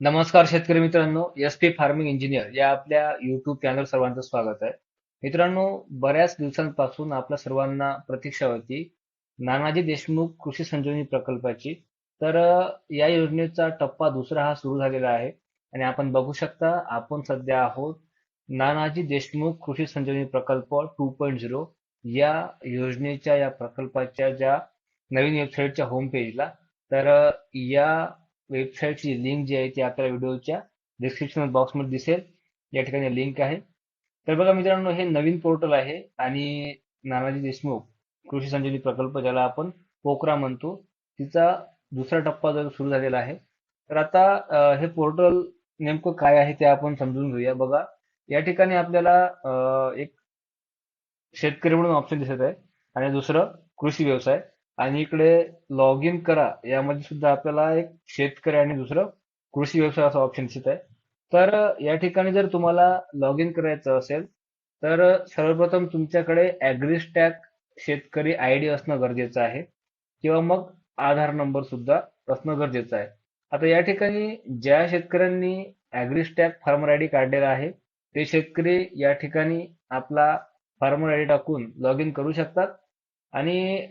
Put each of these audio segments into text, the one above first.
नमस्कार शेतकरी मित्रांनो एस पी फार्मिंग इंजिनियर या आपल्या युट्यूब चॅनल सर्वांचं स्वागत आहे. मित्रांनो बऱ्याच दिवसांपासून आपल्या सर्वांना प्रतीक्षा होती नानाजी देशमुख कृषी संजीवनी प्रकल्पाची. तर या योजनेचा टप्पा दुसरा हा सुरू झालेला आहे आणि आपण बघू शकता आपण सध्या आहोत नानाजी देशमुख कृषी संजीवनी प्रकल्प टू पॉईंट झिरो या योजनेच्या या प्रकल्पाच्या ज्या नवीन वेबसाईटच्या होम पेजला तर या वेबसाईटची लिंक जी आहे ती आपल्याला व्हिडिओच्या डिस्क्रिप्शन बॉक्समध्ये दिसेल. या ठिकाणी लिंक आहे. तर बघा मित्रांनो हे नवीन पोर्टल आहे आणि नानाजी देशमुख कृषी संजीवनी प्रकल्प ज्याला आपण पोकरा म्हणतो तिचा दुसरा टप्पा जर सुरू झालेला आहे तर आता हे पोर्टल नेमकं काय आहे ते आपण समजून घेऊया. बघा या ठिकाणी आपल्याला एक शेतकरी म्हणून ऑप्शन दिसत आहे. आणि दुसरं कृषी व्यवसाय. आणि इकडे लॉग इन करा यामध्ये सुद्धा आपल्याला एक शेतकरी आणि दुसरं कृषी व्यवसाय असा ऑप्शन दिसत आहे. तर या ठिकाणी जर तुम्हाला लॉग इन करायचं असेल तर सर्वप्रथम तुमच्याकडे ॲग्रीस्टॅक शेतकरी आय डी असणं गरजेचं आहे. किंवा मग आधार नंबर सुद्धा असणं गरजेचं आहे. आता या ठिकाणी ज्या शेतकऱ्यांनी ॲग्रीस्टॅक फार्मर आय डी काढलेला आहे ते शेतकरी या ठिकाणी आपला फार्मर आय डी टाकून लॉग इन करू शकतात. आणि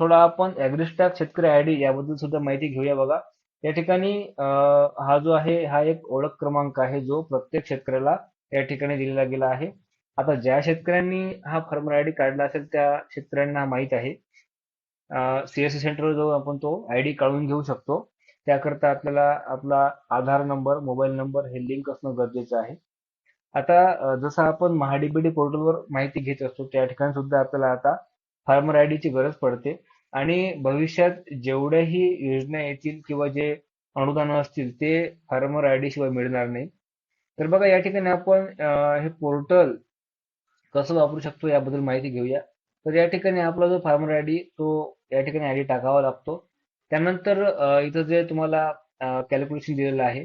थोडा आपण ॲग्रिस्टॅग शेतकरी आयडी याबद्दल सुद्धा माहिती घेऊया बघा. या ठिकाणी हा जो आहे हा एक ओळख क्रमांक आहे जो प्रत्येक शेतकऱ्याला या ठिकाणी दिलेला गेला आहे. आता ज्या शेतकऱ्यांनी हा फार्मर आयडी काढला असेल त्या शेतकऱ्यांना माहीत आहे. सीएससी सेंटरवर जाऊन आपण तो आय डी काढून घेऊ शकतो. त्याकरता आपल्याला आपला आधार नंबर मोबाईल नंबर हे लिंक असणं गरजेचं आहे. आता जसं आपण महाडीबीडी पोर्टलवर माहिती घेत असतो त्या ठिकाणी सुद्धा आपल्याला आता फार्मर आय ची गरज पडते. आणि भविष्यात जेवढ्याही योजना येतील किंवा जे अनुदान असतील ते फार्मर आय डी शिवाय मिळणार नाही. तर बघा या ठिकाणी आपण हे पोर्टल कसं वापरू शकतो याबद्दल माहिती घेऊया. तर या ठिकाणी आपला जो फार्मर आय डी तो या ठिकाणी आय डी टाकावा लागतो. त्यानंतर इथं जे तुम्हाला कॅल्क्युलेशन दिलेलं आहे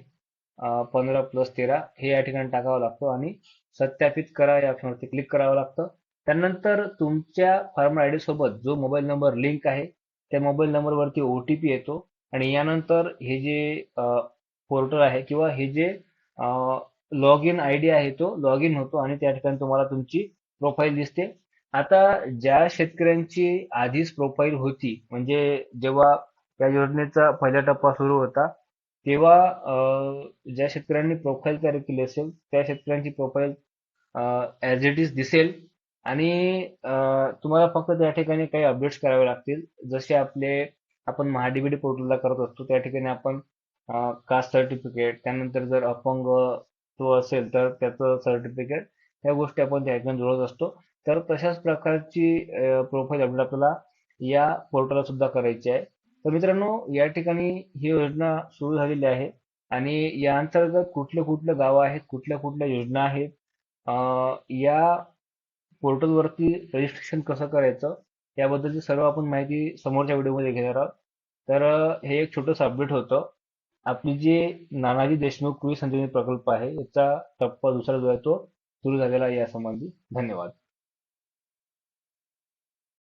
पंधरा प्लस तेरा हे या ठिकाणी टाकावं लागतं आणि सत्यापित करा या ऑप्शनवरती क्लिक करावं लागतं. त्यानंतर तुमच्या फार्मर आय डी सोबत जो मोबाईल नंबर लिंक आहे त्या मोबाईल नंबरवरती ओ टी पी येतो. आणि यानंतर हे जे पोर्टल आहे किंवा हे जे लॉग इन आय डी आहे तो लॉग इन होतो आणि त्या ठिकाणी तुम्हाला तुमची प्रोफाईल दिसते. आता ज्या शेतकऱ्यांची आधीच प्रोफाईल होती म्हणजे जेव्हा या योजनेचा पहिला टप्पा सुरू होता तेव्हा ज्या शेतकऱ्यांनी प्रोफाईल तयार केली असेल त्या शेतकऱ्यांची प्रोफाईल ॲज इट इज दिसेल. आणि अं, तुम्हाला फक्त त्या ठिकाणी काही अपडेट्स करावे लागतील. जसे आपले आपण महाडीबीडी पोर्टलला करत असतो त्या ठिकाणी आपण कास्ट सर्टिफिकेट त्यानंतर जर अपंग तो असेल तर त्याचं सर्टिफिकेट ह्या गोष्टी आपण त्या ठिकाणी जोडत असतो. तर तशाच प्रकारची प्रोफाईल अपडेट आपल्याला या पोर्टलला सुद्धा करायची आहे. तर मित्रांनो या ठिकाणी ही योजना सुरू झालेली आहे. आणि या अंतर्गत कुठले कुठले गावं आहेत कुठल्या कुठल्या योजना आहेत अं, या पोर्टलवरती रजिस्ट्रेशन कसं करायचं याबद्दलची सर्व आपण माहिती समोरच्या व्हिडिओमध्ये घेणार आहोत. तर हे एक छोटंसं अपडेट होतं. आपली जी नानाजी देशमुख कृषी संजीवनी प्रकल्प आहे याचा टप्पा दुसरा जो आहे तो सुरू झालेला आहे यासंबंधी. धन्यवाद.